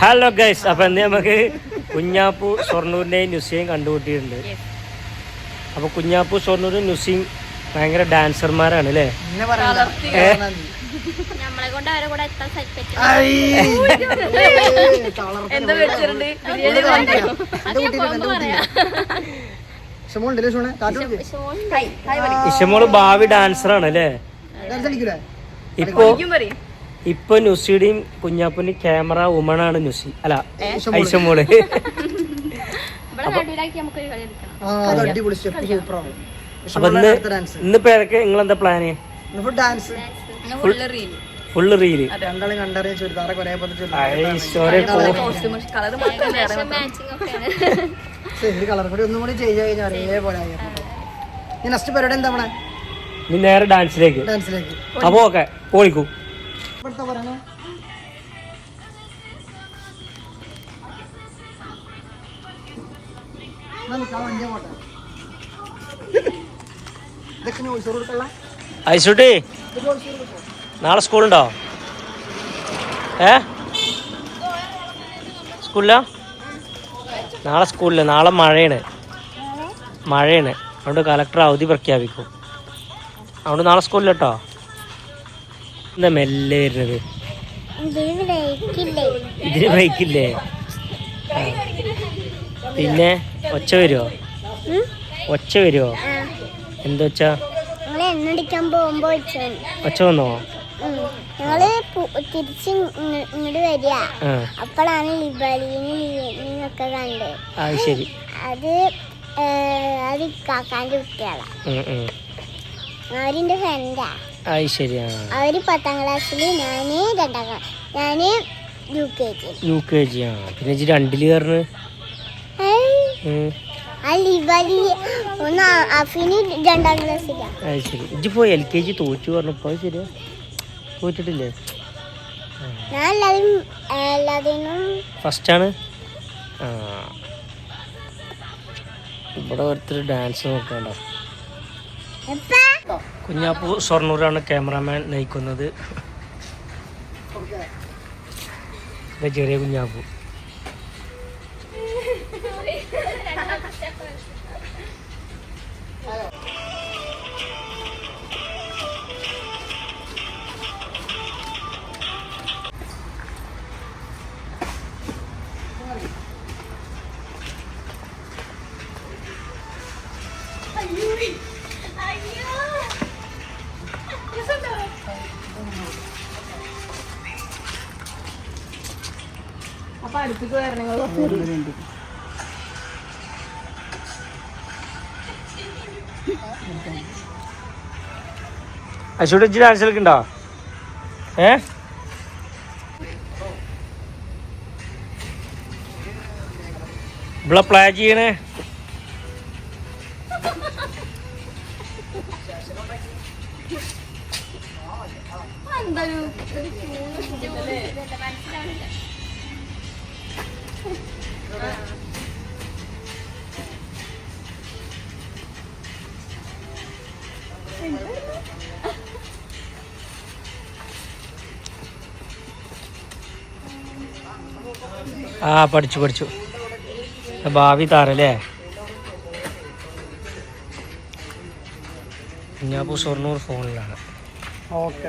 Hello guys അപ്പൊ എന്ത് നമുക്ക് കുഞ്ഞാപ്പു ഷൊർണൂരിന്റെയും നുസിയും കണ്ടുകൂട്ടിയിട്ടുണ്ട് അപ്പൊ കുഞ്ഞാപ്പു ഷൊർണൂരും നുസിയും ഭയങ്കര ഡാൻസർമാരാണ് അല്ലേ? ഇഷമോൾ ഭാവി ഡാൻസറാണ് അല്ലേ ഇപ്പൊ പറയും. ഇപ്പൊ നുസിയുടെയും കുഞ്ഞാപ്പന്റെ ക്യാമറ ഉമൺ ആണ് നുസി. അല്ല ഐശമോൾ അപ്പൊ ഇന്ന് ഇന്നിപ്പോ ഏതൊക്കെ നിങ്ങൾ എന്താ പ്ലാന് ഡാൻസ് ഫുള്ള് റീൽ നേരെ ഡാൻസിലേക്ക് ഡാൻസിലേക്ക് അപ്പൊ ഓക്കെ പോളിക്കൂ. ഇവിടുത്തെ പറയണേ? കൊടുക്കോ? നാളെ സ്കൂളുണ്ടോ? ഏ? സ്കൂളില്ല നാളെ സ്കൂളില്ല നാളെ മഴയാണ്. മഴയാണ്. അതുകൊണ്ട് കലക്ടർ അവധി പ്രഖ്യാപിക്കും. അതുകൊണ്ട് നാളെ സ്കൂളില്ല കേട്ടോ. എന്താ മെല്ലെ വരുന്നത്. ഇതിന് ബൈക്കില്ലേ ആ. പിന്നെ ഒച്ച വരുമോ ഒച്ച വരുമോ എന്തൊച്ച ഞങ്ങൾ എണ്ണടിക്കാൻ പോകുമ്പോ ഒച്ച വന്നോ? ഞങ്ങൾ തിരിച്ച് ഇങ്ങോട്ട് വരിക. അപ്പോഴാണ് ലിബലീന് ലിയനൊക്കെ കണ്ടത് അത് ശരി. അത് അത് കാക്കാന്റെ കുട്ടികളാ. അവരിന്റെ ഫ്രണ്ടാ അത് ശരിയാണ് അവർ അവർ പത്താം ക്ലാസ്സിൽ ഞാൻ രണ്ടാം ക്ലാസ് ഞാൻ U K G U K G ആ. പിന്നെ ഇജ്ജ് രണ്ടിൽ കയറുന്നു ഒന്ന് അഫിന് രണ്ടാം അത് ശരി. ഇജ്ജിപ്പോ എൽ കെ ജി തോറ്റു പറഞ്ഞപ്പോ അത് ശരിയാ. തോറ്റിട്ടില്ലേ? ഞാൻ എല്ലാവരും എല്ലാത്തിനും ഫസ്റ്റാണ് ആ. ഇവിടെ ഒരുത്തര് ഡാൻസ് നോക്കണ്ടോ. കുഞ്ഞാപ്പു ഷൊർണൂരാണ് ക്യാമറാമാൻ നയിക്കുന്നത്. ചെറിയ കുഞ്ഞാപ്പു. അപ്പൊ അടുത്തേക്ക് വരണങ്ങൾ അശോട് ഇജ്ജ് ഡാൻസ് കളിക്കണ്ടോ ഏ? ഇവിടെ പ്ലാൻ ചെയ്യണേ. ആ പഠിച്ചു പഠിച്ചു. ഭാവി താരല്ലേ? കുഞ്ഞാപ്പൂ ഷൊർണൂർ ഫോണിലാണ് ഓക്കെ